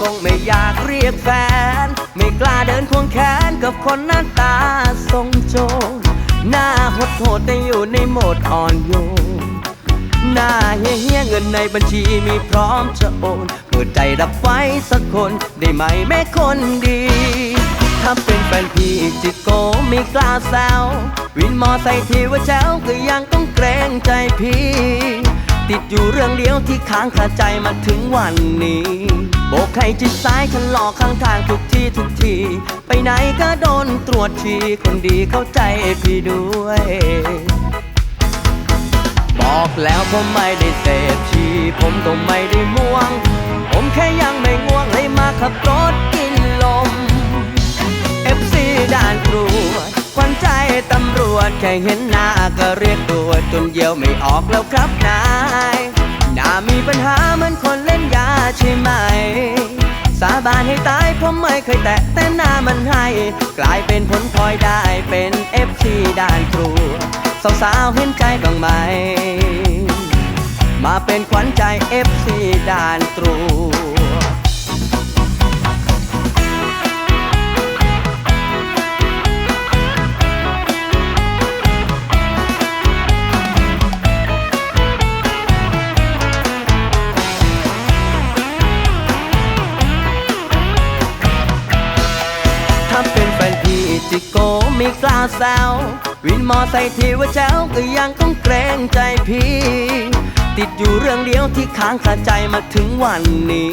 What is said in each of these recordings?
คงไม่อยากเรียกแฟน ไม่กล้าเดินควงแขนกับคนหน้าตาทรงโจรหน้าหดโหดแต่อยู่ในโหมดอ่อนโยนหน้าเฮี้ยเฮี้ยเงินในบัญชีมีพร้อมจะโอนเปิดใจรับไว้สักคนได้ไหมแม่คนดี ถ้าเป็นแฟนพี่จิโกไม่กล้าแซววินมอไซค์ที่ว่าแจ้วก็ยังต้องเกรงใจพี่ ติดอยู่เรื่องเดียวที่ค้างคาใจมาถึงวันนี้ โบกให้จิตซ้ายฉันหลอกข้างทางทุกที่ทุกที ไปไหนก็โดนตรวจชีคนดีเข้าใจพี่ด้วย บอกแล้วผมไม่ได้เสพชีผมก็ไม่ได้ม่วง ผมแค่ยังไม่ง่วงเลยมาขับรถกินลม FC ด่านตรวจ วันใจตำรวจแค่เห็นหน้าก็เรียกตัวจนเยี่ยวไม่ออกแล้วครับนายหน้ามีปัญหาเหมือนคนเล่นยาใช่ไหม สาบานให้ตายผมไม่เคยแตะแต่หน้ามันให้ กลายเป็นผลพลอยได้เป็น FC ด่านตรวสาวๆเห็นใจบ้างไหม มาเป็นขวัญใจ FC ด่านตรู พี่จิโกไม่กล้าแซววินมอไซค์ที่ว่าแจ้วก็ยังต้องเกรงใจพี่ ติดอยู่เรื่องเดียวที่ค้างคาใจมาถึงวันนี้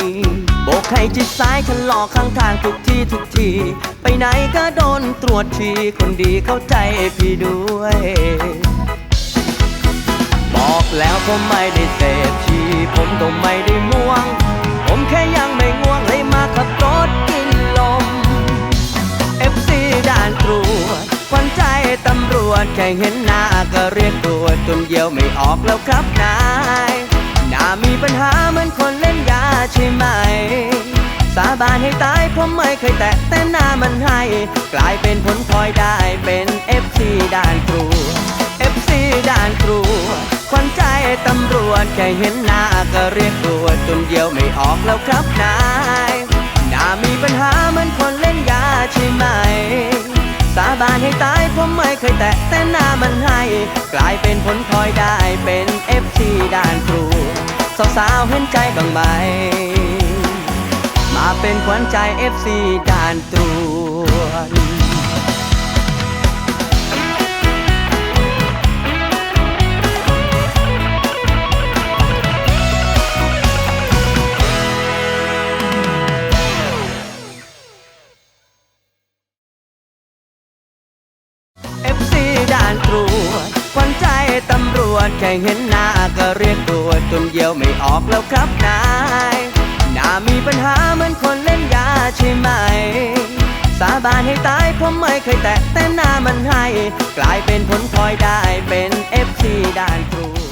โบกให้จิตซ้ายฉันหลอกข้างทางทุกที่ทุกที ไปไหนก็โดนตรวจทีคนดีเข้าใจพี่ด้วย บอกแล้วผมไม่ได้เสพชีผมก็ไม่ได้ม่วง ผมแค่ยังไม่ง่วงเลยมาขับรถกิน วจแค่เห็นหน้าก็เรียกตัวจนเยี่ยวไม่ออกแล้วครับนายหน้ามีปัญหาเหมือนคนเล่นยาใช่ไหม สาบานให้ตายผมไม่เคยแตะแต่หน้ามันให้ กลายเป็นผลพลอยได้เป็น FC ด่านตรวจ FC ด่านตรวจควันใจตำรวจแค่เห็นหน้าก็เรียกตัวจนเยี่ยวไม่ออกแล้วครับนาย ผมไม่เคยแตะแต่หน้ามันให้ กลายเป็นผลพลอยได้เป็นเอฟซีด่านครวสาวๆเห็นใจบ้างไหม มาเป็นขวัญใจเอฟซีด่านตรวจ ด่านตรวจควันใจตำรวจแค่เห็นหน้าก็เรียกตัวจนเยี่ยวไม่ออกแล้วครับนายหน้ามีปัญหาเหมือนคนเล่นยาใช่ไหม สาบานให้ตายผมไม่เคยแตะแต่หน้ามันให้ กลายเป็นผลพลอยได้เป็นเอฟซีด่านตรวจ